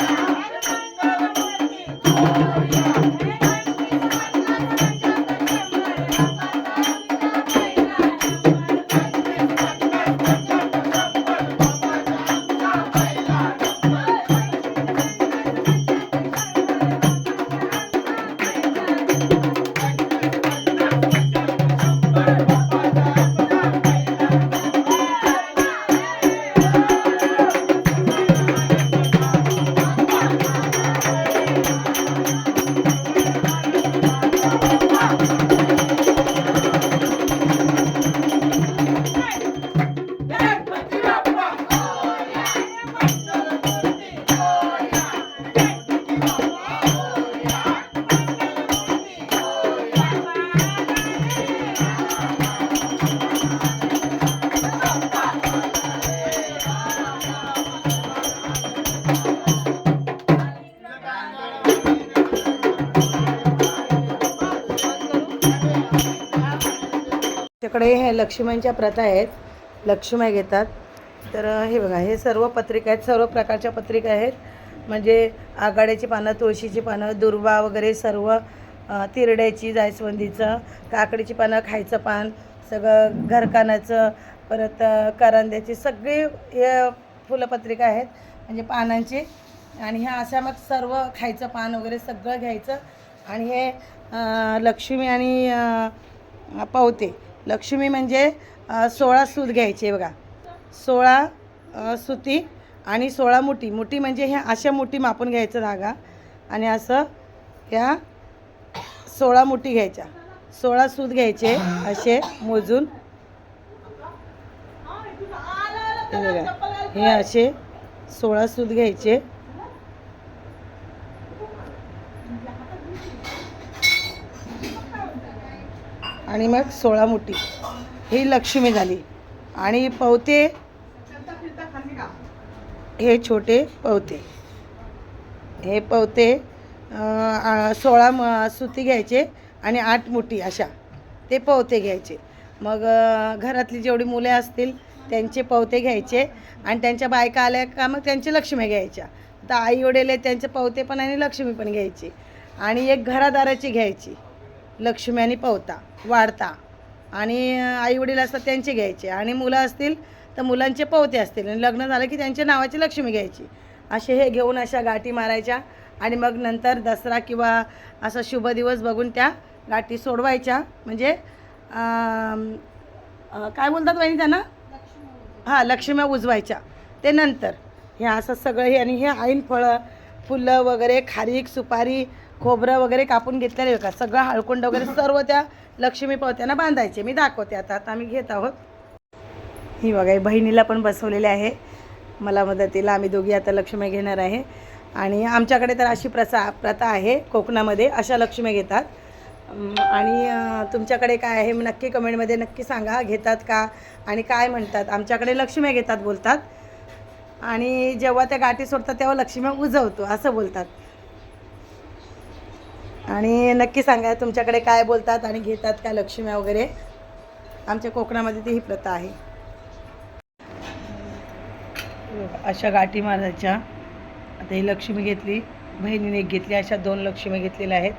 Thank you. आमच्याकडे हे लक्ष्म्यांच्या प्रथा आहेत. लक्ष्मी घेतात. तर हे बघा हे सर्व पत्रिका आहेत. सर्व प्रकारच्या पत्रिका आहेत. म्हणजे आघाड्याची पानं तुळशीची पानं दुर्वा वगैरे सर्व तिरड्याची जायस्वंदीचं काकडीची पानं खायचं पान सगळं घरकानाचं परत करंद्याची सगळी फुलपत्रिका आहेत म्हणजे पानांची. आणि ह्या अशा मग सर्व खायचं पान वगैरे सगळं घ्यायचं. आणि हे लक्ष्मी आणि अ, पावते. लक्ष्मी म्हणजे सोळा सूत घ्यायचे बघा. सोळा सुती आणि सोळा मुठी. मुठी म्हणजे ह्या अशा मुठी मापून घ्यायचं धागा. आणि असं ह्या सोळा मुठी घ्यायच्या. सोळा सूत घ्यायचे असे मोजून. हे असे सोळा सूत घ्यायचे. आणि मग सोळा मुठी. ही लक्ष्मी झाली. आणि पवते हे छोटे पवते. हे पवते सोळा म सुती घ्यायचे आणि आठ मुठी अशा. ते पवते घ्यायचे. मग घरातली जेवढी मुले असतील त्यांचे पवते घ्यायचे आणि त्यांच्या बायका आल्या का मग त्यांची लक्ष्मी घ्यायच्या. तर आई वडील त्यांचे पवते पण आणि लक्ष्मी पण घ्यायची. आणि एक घरादाराची घ्यायची. लक्ष्मी आणि पवता वाढता. आणि आई वडील असतात त्यांचे घ्यायचे. आणि मुलं असतील तर मुलांचे पवते असतील. आणि लग्न झालं की त्यांच्या नावाची लक्ष्मी घ्यायची. असे हे घेऊन अशा गाठी मारायच्या. आणि मग नंतर दसरा किंवा असा शुभ दिवस बघून त्या गाठी सोडवायच्या. म्हणजे काय बोलतात वहिनी त्यांना? हां लक्ष्म्या उजवायच्या. ते नंतर. हे असं सगळं हे आणि हे ऐन फळं फुलं वगैरे खारीक सुपारी खोबरं वगैरे कापून घेतलेले का सगळं हळकुंड वगैरे सर्व त्या लक्ष्मी पावत्यांना बांधायचे. मी दाखवते आता. आता आम्ही घेत आहोत. ही बघा बहिणीला पण बसवलेले आहे. मला मदतीला आम्ही दोघी आता लक्ष्मी घेणार आहे. आणि आमच्याकडे तर अशी प्रसा प्रथा आहे कोकणामध्ये अशा लक्ष्मी घेतात. आणि तुमच्याकडे काय आहे नक्की कमेंटमध्ये नक्की सांगा घेतात का आणि काय म्हणतात. आमच्याकडे लक्ष्मी घेतात बोलतात. आणि जेव्हा त्या गाठी सोडतात तेव्हा लक्ष्मी उजवतो असं बोलतात. आणि नक्की सांगा तुमच्याकडे काय बोलतात आणि घेतात का लक्ष्म्या वगैरे. आमच्या कोकणामध्ये ती ही प्रथा आहे. अशा गाठी मारायच्या. आता ही लक्ष्मी घेतली बहिणीने एक घेतली अशा दोन लक्ष्मी घेतलेल्या आहेत.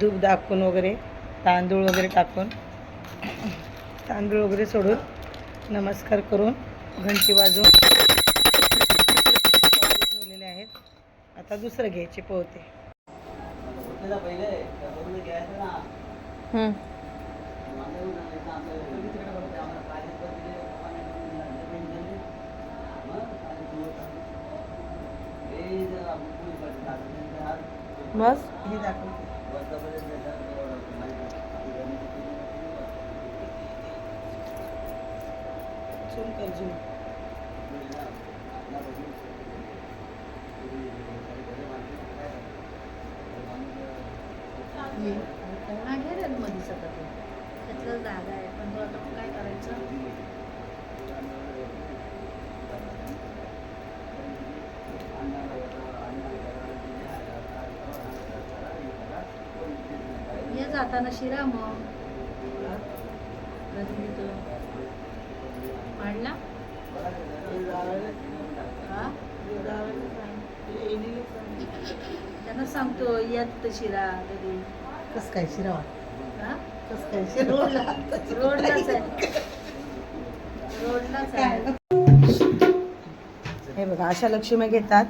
धूप दाखवून वगैरे तांदूळ वगैरे टाकून. तांदूळ वगैरे सोडून नमस्कार करून घंटी वाजवून ठेवलेले आहेत. आता दुसरं घ्यायचे पोहते. हे बस झूम कर झूम हा घे रे मध्ये सगळं त्यातलं जागा आहे. पण तो आता काय करायचं? जाताना शिरा मग. हा? त्यांना सांगतो यात शिरा कधी. कस काय शिरावा हा? कस काय शिरावा रोडलाच आहे. रोडलाच आहे. हे बघा अशा लक्ष्मी घेतात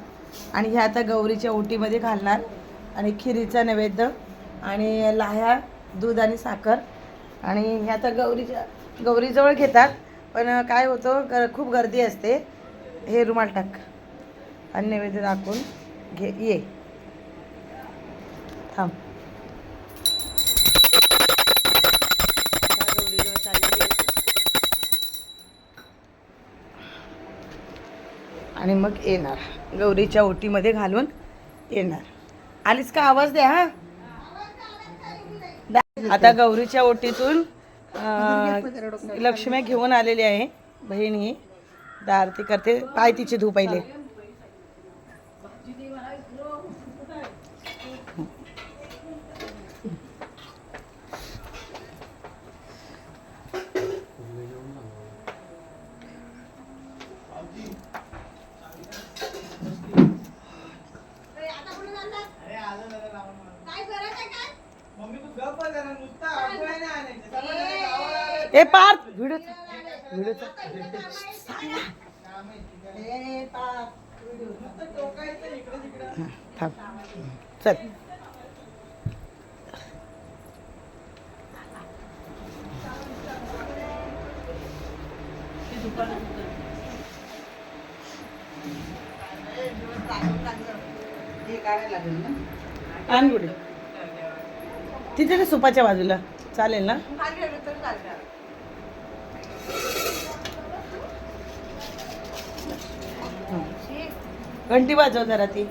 आणि ह्या आता गौरीच्या ओटीमध्ये घालणार आणि खिरीचा नैवेद्य आणि लाह्या दूध आणि साखर. आणि ह्या तर गौरीच्या गौरीजवळ घेतात पण काय होतं ग खूप गर्दी असते. हे रुमाल टाक. आणि नैवेद्य दाखवून घे ये. थांब. गौरीजवळ आणि मग येणार. गौरीच्या ओटीमध्ये घालून येणार. आलीस का? आवाज द्या हा. आता गौरीच्या ओटीतून लक्ष्मी घेऊन आलेली आहे बहिणी ही. आरती करते. पाय तिची धू पहिले. ए पार्थ! व्हिडिओ व्हिडिओ थांब. चल. आण तिथे ना सुपाच्या बाजूला. चालेल ना? घंटी वाजव जरा ती.